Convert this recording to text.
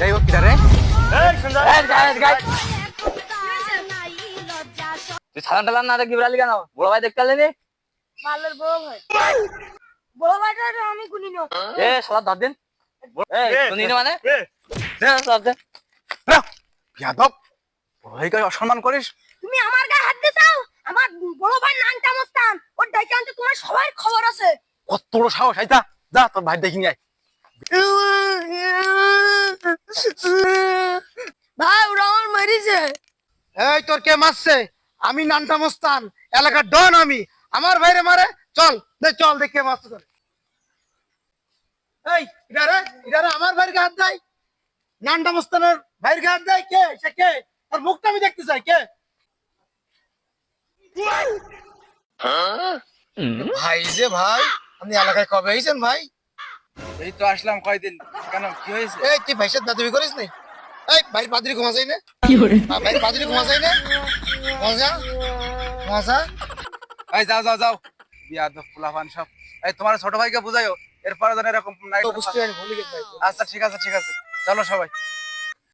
Guide, guide, guide. তুই সালান টালান না দেখি বেড়ালি কেন? বড় ভাই দেখতে পারলি মালের বড় ভাই। বড় ভাইটা আমি গুনি নো এ সালা ধর দিন। এ শুনি না মানে? এ, দে, সব দে। বিয়াদব বড় ভাইকে অসম্মান করিস? তুমি আমার গায়ে হাত দিছাও আমার বড় ভাই নানটা মস্তান। ওর ডাইকে আনতে তোমার সবার খবর আছে। কত বড় সাহস আইতা যা তোর ভাই দেখি নিয়ে আয় ভাই ওরা আমার মেরেছে। এই তোর কে মারছে? আমি নানটা মস্তান এলাকার ডন আমি। আমার ভাইরে মারে চল দে চল দেখ কে মারছে তোর। এই ইদারে ইদারে আমার ভাইয়ের হাত দেয়। নানটা মস্তানের ভাইয়ের হাত দেয়। কে? সে কে? আর মুখটা আমি দেখতে চাই কে? ভাই যে ভাই আপনি এলাকায় কবে হয়েছেন ভাই? এই তো আসলাম কয়দিন। কেন কি হয়েছে? এই তুই করিস নি? এই ভাই পাদ্রি ঘুমা কি না ভাই পাদ্রি ঘুমাসাই না। মজা মজা এই যাও যাও যাও। বিয়াদব ফুলাফান সব। এই তোমার ছোট ভাইকে বুঝাইও। এরপরে যেন এরকম নাই বুঝতে পারি ভুলে গেছি আচ্ছা ঠিক আছে ঠিক আছে। চলো সবাই।